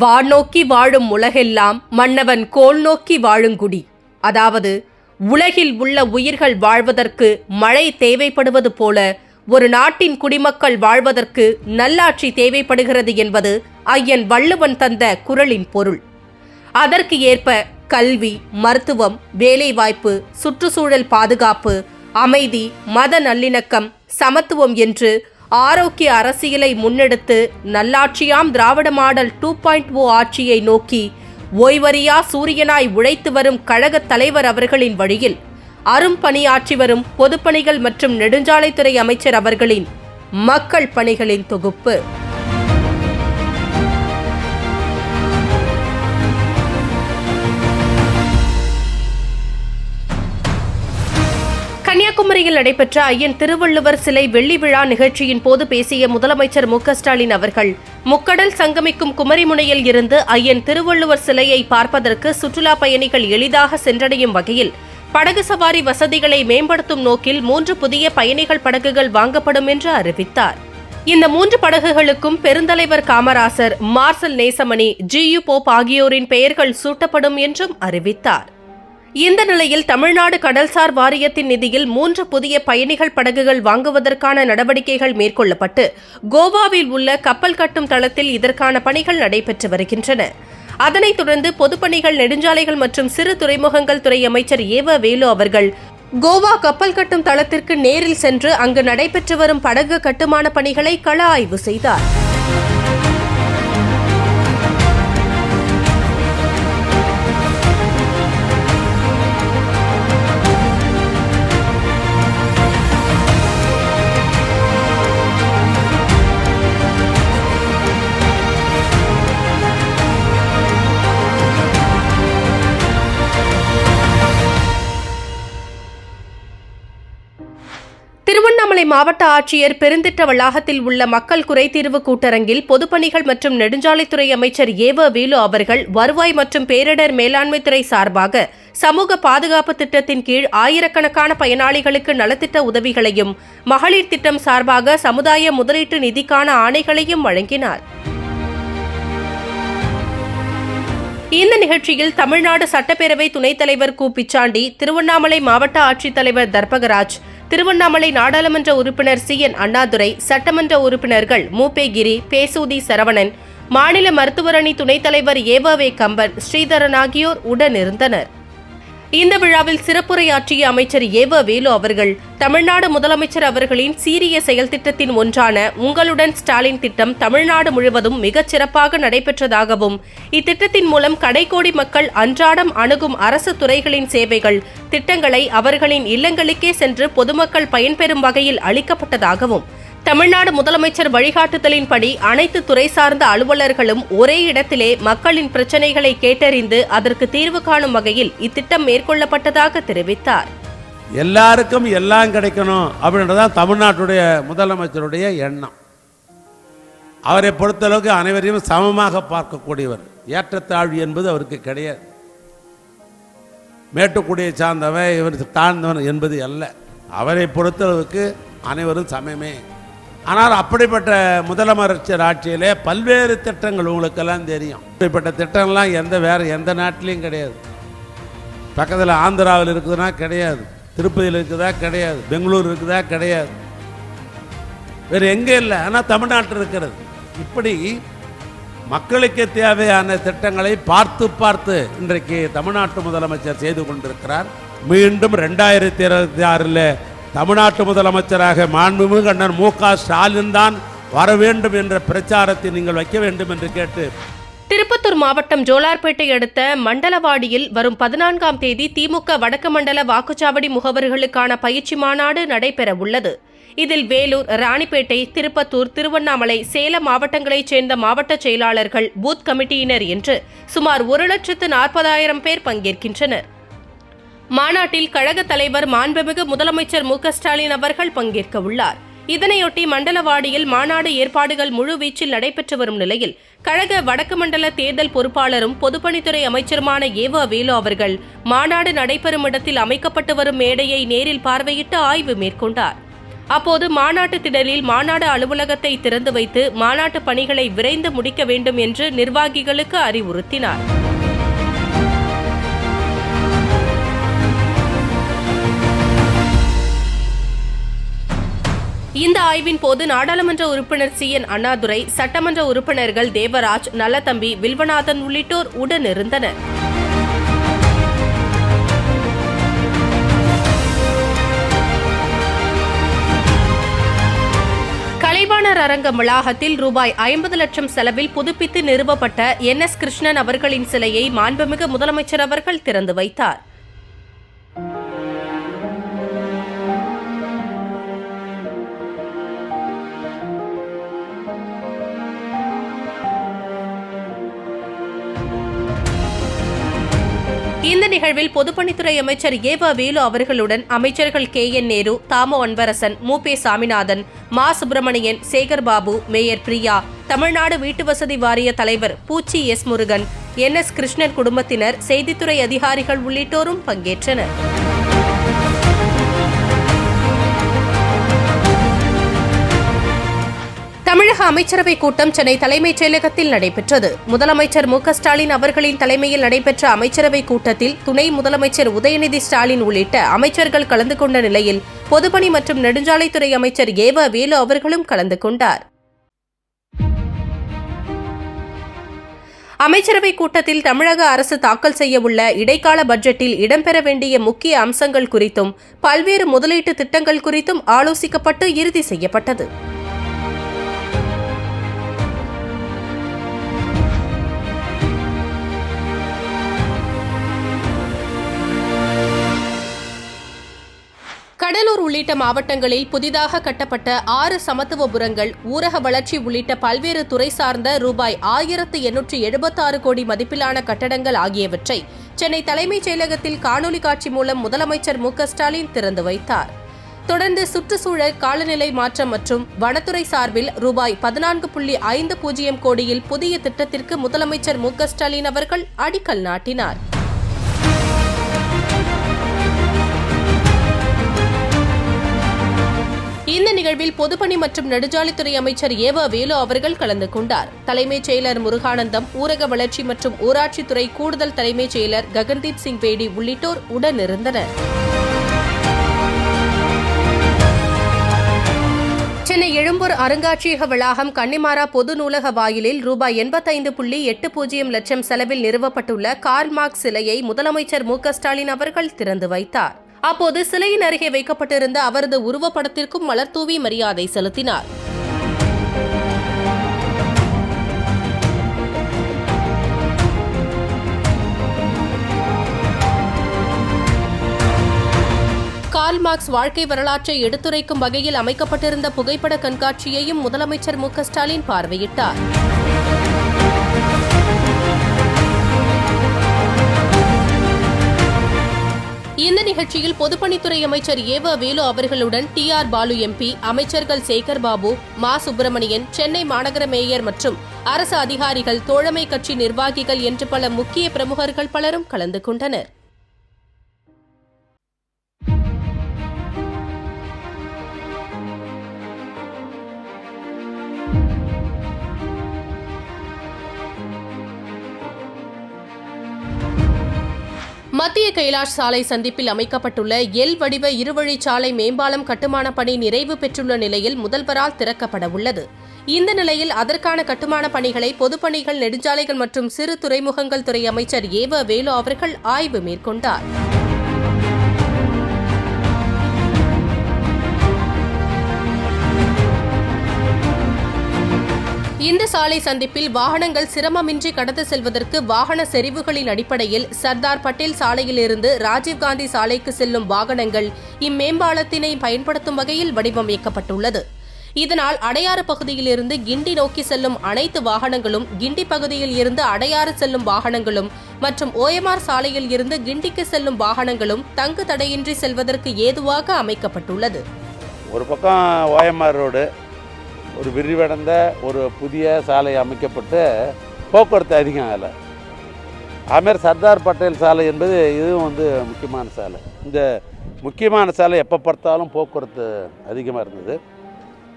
வானோக்கி வாழும் உலகெல்லாம் மன்னவன் கோல் நோக்கி வாழுங்குடி அதாவது உலகில் உள்ள உயிர்கள் வாழ்வதற்கு மழை தேவைப்படுவது போல ஒரு நாட்டின் குடிமக்கள் வாழ்வதற்கு நல்லாட்சி தேவைப்படுகிறது என்பது ஐயன் வள்ளுவன் தந்த குரலின் பொருள். அதற்கு ஏற்ப கல்வி மருத்துவம் வேலைவாய்ப்பு சுற்றுச்சூழல் பாதுகாப்பு அமைதி மத நல்லிணக்கம் சமத்துவம் என்று ஆரோக்கிய அரசியலை முன்னெடுத்து நல்லாட்சியாம் Dravida model two point O ஆட்சியை நோக்கி ஓய்வறியா சூரியனாய் உழைத்து வரும் கழகத் தலைவர் அவர்களின் வழியில் அரும் பணியாற்றி வரும் பொதுப்பணிகள் மற்றும் நெடுஞ்சாலைத்துறை அமைச்சர் அவர்களின் மக்கள் பணிகளின் தொகுப்பு. கன்னியாகுமரியில் நடைபெற்ற ஐயன் திருவள்ளுவர் சிலை வெள்ளி விழா நிகழ்ச்சியின் போது பேசிய முதலமைச்சர் மு ஸ்டாலின் அவர்கள் முக்கடல் சங்கமிக்கும் குமரிமுனையில் இருந்து ஐயன் திருவள்ளுவர் சிலையை பார்ப்பதற்கு சுற்றுலா பயணிகள் எளிதாக சென்றடையும் வகையில் படகு சவாரி வசதிகளை மேம்படுத்தும் நோக்கில் மூன்று புதிய பயணிகள் படகுகள் வாங்கப்படும் என்று அறிவித்தார். இந்த மூன்று படகுகளுக்கும் பெருந்தலைவர் Kamarajar marshal Nesamony G U ஆகியோரின் பெயர்கள் சூட்டப்படும் என்றும் அறிவித்தார். இந்த நிலையில் தமிழ்நாடு கடல்சார் வாரியத்தின் நிதியில் மூன்று புதிய பயணிகள் படகுகள் வாங்குவதற்கான நடவடிக்கைகள் மேற்கொள்ளப்பட்டு கோவாவில் உள்ள கப்பல் கட்டும் தளத்தில் இதற்கான பணிகள் நடைபெற்று வருகின்றன. அதனைத் தொடர்ந்து பொதுப்பணிகள் நெடுஞ்சாலைகள் மற்றும் சிறு துறைமுகங்கள் துறை அமைச்சர் ஏவ வேலு அவர்கள் கோவா கப்பல் கட்டும் தளத்திற்கு நேரில் சென்று அங்கு நடைபெற்று வரும் படகு கட்டுமான பணிகளை கள ஆய்வு செய்தார். மாவட்ட ஆட்சியர் பெருந்திட்ட வளாகத்தில் உள்ள மக்கள் குறைதீர்வு கூட்டரங்கில் பொதுப்பணிகள் மற்றும் நெடுஞ்சாலைத்துறை அமைச்சர் ஏவ வேலு அவர்கள் வருவாய் மற்றும் பேரிடர் மேலாண்மை துறை சார்பாக சமூக பாதுகாப்பு திட்டத்தின் கீழ் ஆயிரக்கணக்கான பயனாளிகளுக்கு நலத்திட்ட உதவிகளையும் மகளிர் திட்டம் சார்பாக சமுதாய முதலீட்டு நிதிக்கான ஆணைகளையும் வழங்கினார். இந்த நிகழ்ச்சியில் தமிழ்நாடு சட்டப்பேரவை துணைத் தலைவர் கு. பிச்சாண்டி திருவண்ணாமலை மாவட்ட ஆட்சித்தலைவர் தர்பகராஜ் திருவண்ணாமலை நாடாளுமன்ற உறுப்பினர் சி. என். அண்ணாதுரை சட்டமன்ற உறுப்பினர்கள் மூபேகிரி பேசூதி சரவணன் மாநில மருத்துவரணி துணைத் தலைவர் ஏவவே கம்பன் ஸ்ரீதரன் ஆகியோர் உடனிருந்தனர். இந்த விழாவில் சிறப்புரையாற்றிய அமைச்சர் ஏவ வேலு அவர்கள் தமிழ்நாடு முதலமைச்சர் அவர்களின் சீரிய செயல் திட்டத்தின் ஒன்றான உங்களுடன் ஸ்டாலின் திட்டம் தமிழ்நாடு முழுவதும் மிகச் சிறப்பாக நடைபெற்றதாகவும் இத்திட்டத்தின் மூலம் கடைக்கோடி மக்கள் அன்றாடம் அணுகும் அரசு துறைகளின் சேவைகள் திட்டங்களை அவர்களின் இல்லங்களுக்கே சென்று பொதுமக்கள் பயன்பெறும் வகையில் அளிக்கப்பட்டதாகவும் தமிழ்நாடு முதலமைச்சர் வழிகாட்டுதலின்படி அனைத்து துறை சார்ந்த அலுவலர்களும் ஒரே இடத்திலே மக்களின் பிரச்சனைகளை கேட்டறிந்து அதற்கு தீர்வு காணும் வகையில் இத்திட்டம் மேற்கொள்ளப்பட்டதாக தெரிவித்தார். எல்லாருக்கும் எல்லாம் கிடைக்கணும் அப்படின்றதான் தமிழ்நாட்டுடைய முதலமைச்சருடைய எண்ணம். அவரை பொறுத்தளவுக்கு அனைவரையும் சமமாக பார்க்கக்கூடியவர். ஏற்றத்தாழ்வு என்பது அவருக்கு கிடையாது. மேட்டுக்குடியை சார்ந்தவன் இவர் தாழ்ந்தவன் என்பது அல்ல. அவரை பொறுத்தளவுக்கு அனைவரும் சமமே. ஆனால் அப்படிப்பட்ட முதலமைச்சர் ஆட்சியிலே பல்வேறு திட்டங்கள் உங்களுக்கெல்லாம் தெரியும். அப்படிப்பட்ட திட்டங்கள்லாம் எந்த வேற எந்த நாட்டிலையும் கிடையாது. பக்கத்தில் ஆந்திராவில் இருக்குதுன்னா கிடையாது. திருப்பதியில் இருக்குதா கிடையாது. பெங்களூர் இருக்குதா கிடையாது. வேறு எங்கே இல்லை. ஆனால் தமிழ்நாட்டில் இருக்கிறது. இப்படி மக்களுக்கு தேவையான திட்டங்களை பார்த்து பார்த்து இன்றைக்கு தமிழ்நாட்டு முதலமைச்சர் செய்து கொண்டிருக்கிறார். மீண்டும் ரெண்டாயிரத்தி இருபத்தி ஆறில் தமிழ்நாட்டு முதலமைச்சராக மாண்புமிகு அண்ணன் மு க ஸ்டாலின் தான் வர வேண்டும் என்ற பிரச்சாரத்தை நீங்கள் வைக்க வேண்டும் என்று கேட்டு திருப்பத்தூர் மாவட்டம் ஜோலார்பேட்டை அடுத்த மண்டலவாடியில் வரும் பதினான்காம் தேதி திமுக வடக்கு மண்டல வாக்குச்சாவடி முகவர்களுக்கான பயிற்சி மாநாடு நடைபெற உள்ளது இதில் வேலூர் ராணிப்பேட்டை திருப்பத்தூர் திருவண்ணாமலை சேலம் மாவட்டங்களைச் சேர்ந்த மாவட்ட செயலாளர்கள் பூத் கமிட்டியினர் என்று சுமார் ஒரு லட்சத்து நாற்பதாயிரம் பேர் பங்கேற்கின்றனர். மாநாட்டில் கழக தலைவர் மாண்புமிகு முதலமைச்சர் மு ஸ்டாலின் அவர்கள் பங்கேற்க உள்ளார். இதனையொட்டி மண்டலவாடியில் மாநாடு ஏற்பாடுகள் முழுவீச்சில் நடைபெற்று வரும் நிலையில் கழக வடக்கு மண்டல தேர்தல் பொறுப்பாளரும் பொதுப்பணித்துறை அமைச்சருமான ஏவ வேலு அவர்கள் மாநாடு நடைபெறும் இடத்தில் அமைக்கப்பட்டு வரும் மேடையை நேரில் பார்வையிட்டு ஆய்வு மேற்கொண்டார். அப்போது மாநாட்டு திடலில் மாநாடு அலுவலகத்தை திறந்து வைத்து மாநாட்டு பணிகளை விரைந்து முடிக்க வேண்டும் என்று நிர்வாகிகளுக்கு அறிவுறுத்தினார். இந்த ஆய்வின் போது நாடாளுமன்ற உறுப்பினர் சி என் அண்ணாதுரை சட்டமன்ற உறுப்பினர்கள் தேவராஜ் நல்லதம்பி வில்வநாதன் உள்ளிட்டோர் உடனிருந்தனர். கலைவாணர் அரங்கம் வளாகத்தில் ரூபாய் ஐம்பது லட்சம் செலவில் புதுப்பித்து நிறுவப்பட்ட என் எஸ் கிருஷ்ணன் அவர்களின் சிலையை மாண்புமிகு முதலமைச்சர் அவர்கள் திறந்து வைத்தார். இந்த நிகழ்வில் பொதுப்பணித்துறை அமைச்சர் ஏவா வேலு அவர்களுடன் அமைச்சர்கள் கே என் நேரு தாமோ அன்பரசன் மு பே சாமிநாதன் மா சுப்பிரமணியன் சேகர் பாபு மேயர் பிரியா தமிழ்நாடு வீட்டு வசதி வாரிய தலைவர் Poochi S Murugan N S Krishnan குடும்பத்தினர் செய்தித்துறை அதிகாரிகள் உள்ளிட்டோரும் பங்கேற்றனர். தமிழக அமைச்சரவை கூட்டம் சென்னை தலைமைச் செயலகத்தில் நடைபெற்றது. முதலமைச்சர் மு ஸ்டாலின் அவர்களின் தலைமையில் நடைபெற்ற அமைச்சரவை கூட்டத்தில் துணை முதலமைச்சர் உதயநிதி ஸ்டாலின் உள்ளிட்ட அமைச்சர்கள் கலந்து கொண்ட நிலையில் பொதுப்பணி மற்றும் நெடுஞ்சாலைத்துறை அமைச்சர் ஏவ வேலு அவர்களும் கலந்து கொண்டார். அமைச்சரவைக் கூட்டத்தில் தமிழக அரசு தாக்கல் செய்யவுள்ள இடைக்கால பட்ஜெட்டில் இடம்பெற வேண்டிய முக்கிய அம்சங்கள் குறித்தும் பல்வேறு முதலீட்டு திட்டங்கள் குறித்தும் ஆலோசிக்கப்பட்டு இறுதி செய்யப்பட்டது. கடலூர் உள்ளிட்ட மாவட்டங்களில் புதிதாக கட்டப்பட்ட ஆறு சமத்துவபுரங்கள் ஊரக வளர்ச்சி உள்ளிட்ட பல்வேறு துறை சார்ந்த ரூபாய் ஆயிரத்து எண்ணூற்று எழுபத்தாறு கோடி மதிப்பிலான கட்டடங்கள் ஆகியவற்றை சென்னை தலைமைச் செயலகத்தில் காணொலி காட்சி மூலம் முதலமைச்சர் மு ஸ்டாலின் திறந்து வைத்தார். தொடர்ந்து சுற்றுச்சூழல் காலநிலை மாற்றம் மற்றும் வனத்துறை சார்பில் ரூபாய் பதினான்கு புள்ளி ஐந்து பூஜ்ஜியம் கோடியில் புதிய திட்டத்திற்கு முதலமைச்சர் மு ஸ்டாலின் அவர்கள் அடிக்கல் நாட்டினார். இந்த நிகழ்வில் பொதுப்பணி மற்றும் நெடுஞ்சாலைத்துறை அமைச்சர் ஏவ வேலு அவர்கள் கலந்து கொண்டார். தலைமைச் செயலர் முருகானந்தம் ஊரக வளர்ச்சி மற்றும் ஊராட்சித்துறை கூடுதல் தலைமைச் செயலர் ககன்தீப் சிங் பேடி உள்ளிட்டோர் உடனிருந்தனர். சென்னை எழும்பூர் அருங்காட்சியக வளாகம் கன்னிமாரா பொது நூலக வாயிலில் ரூபாய் எண்பத்தைந்து புள்ளி எட்டு பூஜ்ஜியம் லட்சம் செலவில் நிறுவப்பட்டுள்ள கார்ல் மார்க் சிலையை முதலமைச்சர் மு க ஸ்டாலின் அவர்கள் திறந்து வைத்தார். அப்போது சிலையின் அருகே வைக்கப்பட்டிருந்த அவரது உருவப்படத்திற்கும் மலர்தூவி மரியாதை செலுத்தினார். கார்ல் மார்க்ஸ் வாழ்க்கை வரலாற்றை எடுத்துரைக்கும் வகையில் அமைக்கப்பட்டிருந்த புகைப்பட கண்காட்சியையும் முதலமைச்சர் மு க ஸ்டாலின் பார்வையிட்டார். இந்த நிகழ்ச்சியில் பொதுப்பணித்துறை அமைச்சர் ஏவ வேலு அவர்களுடன் டி ஆர் பாலு எம்பி அமைச்சர்கள் சேகர் பாபு மா சுப்பிரமணியன் சென்னை மாநகர மேயர் மற்றும் அரசு அதிகாரிகள் தோழமை கட்சி நிர்வாகிகள் என்று பல முக்கிய பிரமுகர்கள் பலரும் கலந்து கொண்டனர். மத்திய கைலாஷ் சாலை சந்திப்பில் அமைக்கப்பட்டுள்ள எல் வடிவ இருவழிச்சாலை மேம்பாலம் கட்டுமான பணி நிறைவு பெற்றுள்ள நிலையில் முதல்வரால் திறக்கப்பட உள்ளது. இந்த நிலையில் அதற்கான கட்டுமான பணிகளை பொதுப்பணிகள் நெடுஞ்சாலைகள் மற்றும் சிறு துறைமுகங்கள் துறை அமைச்சர் ஏவ வேலு அவர்கள் ஆய்வு மேற்கொண்டார். இந்த சாலை சந்திப்பில் வாகனங்கள் சிரமமின்றி கடந்து செல்வதற்கு வாகன செறிவுகளின் அடிப்படையில் சர்தார் பட்டேல் சாலையிலிருந்து ராஜீவ்காந்தி சாலைக்கு செல்லும் வாகனங்கள் இம்மேம்பாலத்தினை பயன்படுத்தும் வகையில் வடிவமைக்கப்பட்டுள்ளது. இதனால் அடையாறு பகுதியிலிருந்து கிண்டி நோக்கி செல்லும் அனைத்து வாகனங்களும் கிண்டி பகுதியில் இருந்து அடையாறு செல்லும் வாகனங்களும் மற்றும் ஓஎம்ஆர் சாலையில் இருந்து கிண்டிக்கு செல்லும் வாகனங்களும் தங்கு தடையின்றி செல்வதற்கு ஏதுவாக அமைக்கப்பட்டுள்ளது. ஒரு பக்கம் ஓஎம்ஆர் ரோடு ஒரு விரிவடைந்த ஒரு புதிய சாலை அமைக்கப்பட்டு போக்குவரத்து அதிகம் அதில். அதுமாரி சர்தார் பட்டேல் சாலை என்பது இதுவும் வந்து முக்கியமான சாலை. இந்த முக்கியமான சாலை எப்போ பார்த்தாலும் போக்குவரத்து அதிகமாக இருந்தது.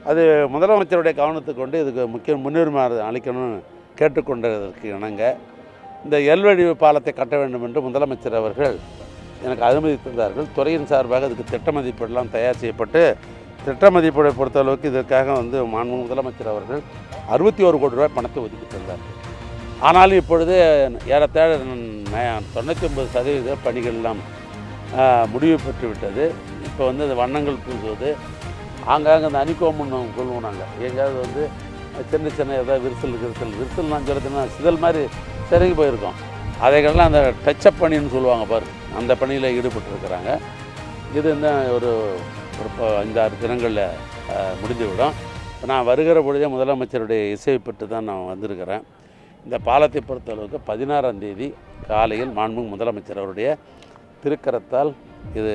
அது முதலமைச்சருடைய கவனத்துக்கு கொண்டு இதுக்கு முக்கிய முன்னுரிமை அளிக்கணும்னு கேட்டுக்கொண்டதற்கு இணங்க இந்த எல்வழி பாலத்தை கட்ட வேண்டும் என்று முதலமைச்சர் அவர்கள் எனக்கு அனுமதி தந்தார்கள். துறையின் சார்பாக அதுக்கு திட்ட மதிப்பீடெல்லாம் தயார் செய்யப்பட்டு திட்ட பொறுத்த பொறுத்தளவுக்கு இதற்காக வந்து மாண்பு முதலமைச்சர் அவர்கள் அறுபத்தி ஒரு கோடி ரூபாய் பணத்தை ஒதுக்கி தந்தார். ஆனாலும் இப்பொழுது ஏறத்தாழ தொண்ணூற்றி ஒன்பது சதவீத பணிகள் எல்லாம் முடிவு பெற்று விட்டது இப்போ வந்து அந்த வண்ணங்கள் பூசுவது ஆங்காங்க அந்த அணிக்கோமுன்னு கொள்வோம் நாங்கள் எங்கேயாவது வந்து சின்ன சின்ன ஏதாவது விரிசல் விரிசல் விரிசல் நான் சொல்கிறதுனா சிதல் மாதிரி சிறங்கி போயிருக்கோம். அதைகள்லாம் அந்த டச்சப் பணின்னு சொல்லுவாங்க பாரு. அந்த பணியில் ஈடுபட்டிருக்கிறாங்க. இது என்ன ஒரு ஒரு அஞ்சாறு தினங்களில் முடிந்துவிடும். இப்போ நான் வருகிற பொழுதே முதலமைச்சருடைய இசை பெற்று தான் நான் வந்திருக்கிறேன். இந்த பாலத்தை பொறுத்தளவுக்கு பதினாறாம் தேதி காலையில் மாண்புமிகு முதலமைச்சர் அவருடைய திருக்கரத்தால் இது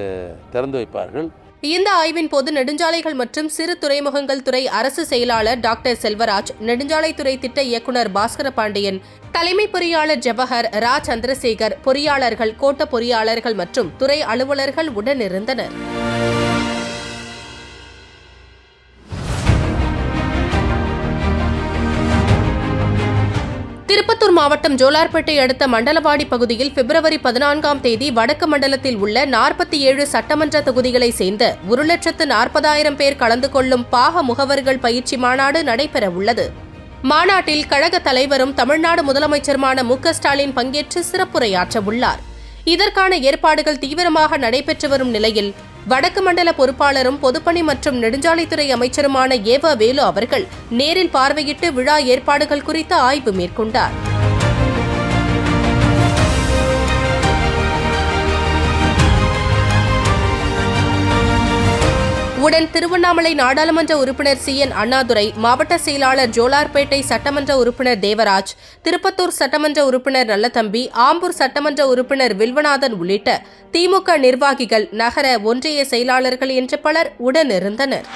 திறந்து வைப்பார்கள். இந்த ஆய்வின் போது நெடுஞ்சாலைகள் மற்றும் சிறு துறைமுகங்கள் துறை அரசு செயலாளர் டாக்டர் செல்வராஜ் நெடுஞ்சாலைத்துறை திட்ட இயக்குனர் பாஸ்கர பாண்டியன் தலைமை பொறியாளர் ஜவஹர் ரா. சந்திரசேகர் பொறியாளர்கள் கோட்ட பொறியாளர்கள் மற்றும் துறை அலுவலர்கள் உடனிருந்தனர். திருப்பத்தூர் மாவட்டம் ஜோலார்பேட்டை அடுத்த மண்டலவாடி பகுதியில் பிப்ரவரி பதினான்காம் தேதி வடக்கு மண்டலத்தில் உள்ள நாற்பத்தி ஏழு சட்டமன்ற தொகுதிகளை சேர்ந்த ஒரு லட்சத்து நாற்பதாயிரம் பேர் கலந்து கொள்ளும் பாக முகவர்கள் பயிற்சி மாநாடு நடைபெற உள்ளது. மாநாட்டில் கழக தலைவரும் தமிழ்நாடு முதலமைச்சருமான மு ஸ்டாலின் பங்கேற்று சிறப்புரையாற்ற உள்ளார் இதற்கான ஏற்பாடுகள் தீவிரமாக நடைபெற்று வரும் நிலையில் வடக்கு மண்டல பொறுப்பாளரும் பொதுப்பணி மற்றும் நெடுஞ்சாலைத்துறை அமைச்சருமான ஏவ வேலு அவர்கள் நேரில் பார்வையிட்டு விழா ஏற்பாடுகள் குறித்து ஆய்வு மேற்கொண்டார். உடன் திருவண்ணாமலை நாடாளுமன்ற உறுப்பினர் சி. என். அண்ணாதுரை மாவட்ட செயலாளர் ஜோலார்பேட்டை சட்டமன்ற உறுப்பினர் தேவராஜ் திருப்பத்தூர் சட்டமன்ற உறுப்பினர் நல்லதம்பி ஆம்பூர் சட்டமன்ற உறுப்பினர் வில்வநாதன் உள்ளிட்ட திமுக நிர்வாகிகள் நகர ஒன்றிய செயலாளர்கள் என்று பலர் உடனிருந்தனர்.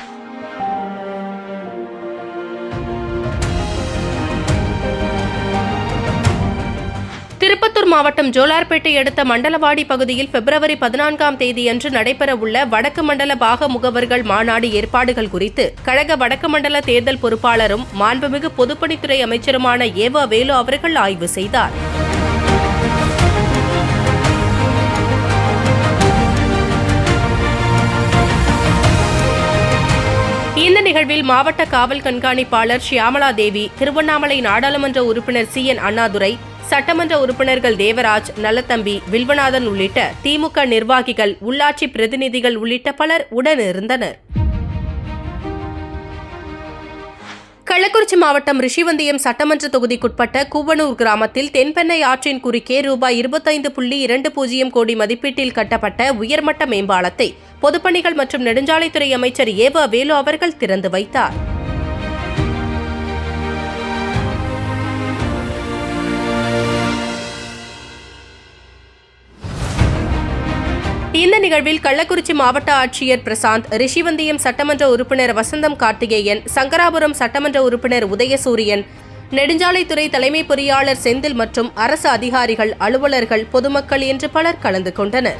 திருப்பத்தூர் மாவட்டம் ஜோலார்பேட்டை அடுத்த மண்டலவாடி பகுதியில் பிப்ரவரி பதினான்காம் தேதியன்று நடைபெறவுள்ள வடக்கு மண்டல பாக முகவர்கள் மாநாடு ஏற்பாடுகள் குறித்து கழக வடக்கு மண்டல தேர்தல் பொறுப்பாளரும் மாண்புமிகு பொதுப்பணித்துறை அமைச்சருமான ஏவா வேலு அவர்கள் ஆய்வு செய்தார். இந்த நிகழ்வில் மாவட்ட காவல் கண்காணிப்பாளர் ஷியாமலா தேவி திருவண்ணாமலை நாடாளுமன்ற உறுப்பினர் சி என் அண்ணாதுரை சட்டமன்ற உறுப்பினர்கள் தேவராஜ் நல்லத்தம்பி வில்வநாதன் உள்ளிட்ட திமுக நிர்வாகிகள் உள்ளாட்சி பிரதிநிதிகள் உள்ளிட்ட பலர் உடனிருந்தனர். கள்ளக்குறிச்சி மாவட்டம் ரிஷிவந்தியம் சட்டமன்ற தொகுதிக்குட்பட்ட கூவனூர் கிராமத்தில் தென்பெண்ணை ஆற்றின் குறுக்கே ரூபாய் இருபத்தைந்து புள்ளி இரண்டு பூஜ்ஜியம் கோடி மதிப்பீட்டில் கட்டப்பட்ட உயர்மட்ட மேம்பாலத்தை பொதுப்பணிகள் மற்றும் நெடுஞ்சாலைத்துறை அமைச்சர் ஏவ வேலு அவர்கள் திறந்து வைத்தார். இந்த நிகழ்வில் கள்ளக்குறிச்சி மாவட்ட ஆட்சியர் பிரசாந்த் ரிஷிவந்தியம் சட்டமன்ற உறுப்பினர் வசந்தம் கார்த்திகேயன் சங்கராபுரம் சட்டமன்ற உறுப்பினர் உதயசூரியன் நெடுஞ்சாலைத்துறை தலைமை பொறியாளர் செந்தில் மற்றும் அரசு அதிகாரிகள் அலுவலர்கள் பொதுமக்கள் என்று பலர் கலந்து கொண்டனர்.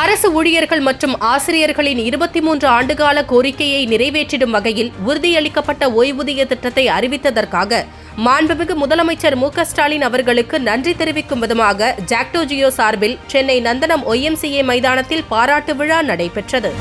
அரசு ஊழியர்கள் மற்றும் ஆசிரியர்களின் இருபத்தி மூன்று ஆண்டுகால கோரிக்கையை நிறைவேற்றிடும் வகையில் உறுதியளிக்கப்பட்ட ஓய்வூதிய திட்டத்தை அறிவித்ததற்காக மாண்புமிகு முதலமைச்சர் மு ஸ்டாலின் அவர்களுக்கு நன்றி தெரிவிக்கும் விதமாக ஜாக்டோ ஜியோ சார்பில் சென்னை நந்தனம் ஒய்எம்சிஏ மைதானத்தில் பாராட்டு விழா நடைபெற்றது.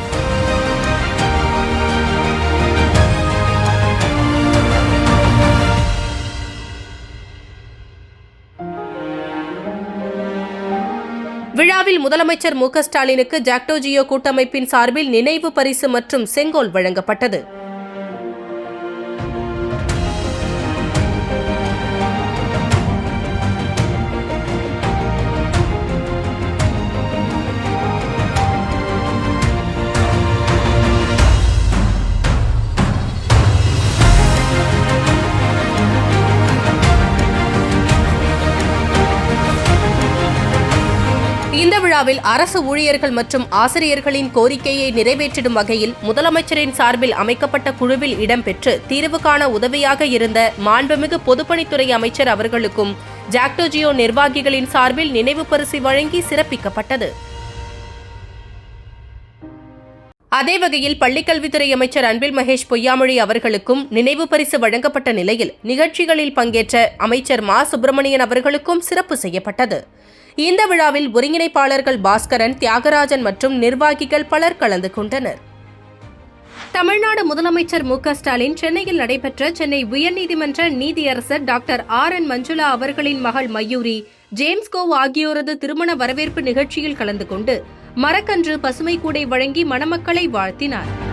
விழாவில் முதலமைச்சர் மு க ஸ்டாலினுக்கு ஜாக்டோஜியோ கூட்டமைப்பின் சார்பில் நினைவு பரிசு மற்றும் செங்கோல் வழங்கப்பட்டது. விழாவில் அரசு ஊழியர்கள் மற்றும் ஆசிரியர்களின் கோரிக்கையை நிறைவேற்றிடும் வகையில் முதலமைச்சரின் சார்பில் அமைக்கப்பட்ட குழுவில் இடம்பெற்று தீர்வு காண உதவியாக இருந்த மாண்புமிகு பொதுப்பணித்துறை அமைச்சர் அவர்களுக்கும் ஜாக்டோஜியோ நிர்வாகிகளின் சார்பில் நினைவு பரிசு வழங்கி சிறப்பிக்கப்பட்டது. அதே வகையில் பள்ளிக்கல்வித்துறை அமைச்சர் அன்பில் மகேஷ் பொய்யாமொழி அவர்களுக்கும் நினைவு பரிசு வழங்கப்பட்ட நிலையில் நிகழ்ச்சிகளில் பங்கேற்ற அமைச்சர் மா சுப்பிரமணியன் அவர்களுக்கும் சிறப்பு செய்யப்பட்டது. இந்த விழாவில் ஒருங்கிணைப்பாளர்கள் பாஸ்கரன் தியாகராஜன் மற்றும் நிர்வாகிகள் பலர் கலந்து கொண்டனர். தமிழ்நாடு முதலமைச்சர் மு ஸ்டாலின் சென்னையில் நடைபெற்ற சென்னை உயர்நீதிமன்ற நீதியரசர் டாக்டர் ஆர் என் மஞ்சுளா அவர்களின் மகள் மயூரி ஜேம்ஸ் கோவ் ஆகியோரது திருமண வரவேற்பு நிகழ்ச்சியில் கலந்து கொண்டு மரக்கன்று பசுமை கூடை வழங்கி மணமக்களை வாழ்த்தினார்.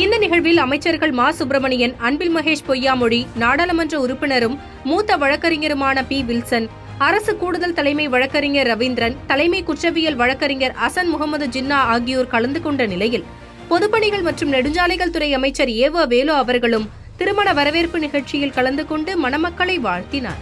இந்த நிகழ்வில் அமைச்சர்கள் மா. சுப்பிரமணியன் அன்பில் மகேஷ் பொய்யாமொழி நாடாளுமன்ற உறுப்பினரும் மூத்த வழக்கறிஞருமான பி. வில்சன் அரசு கூடுதல் தலைமை வழக்கறிஞர் ரவீந்திரன் தலைமை குற்றவியல் வழக்கறிஞர் அசன் முகமது ஜின்னா ஆகியோர் கலந்து கொண்ட நிலையில் பொதுப்பணிகள் மற்றும் நெடுஞ்சாலைகள் துறை அமைச்சர் ஏவ வேலு அவர்களும் திருமண வரவேற்பு நிகழ்ச்சியில் கலந்து கொண்டு மணமக்களை வாழ்த்தினார்.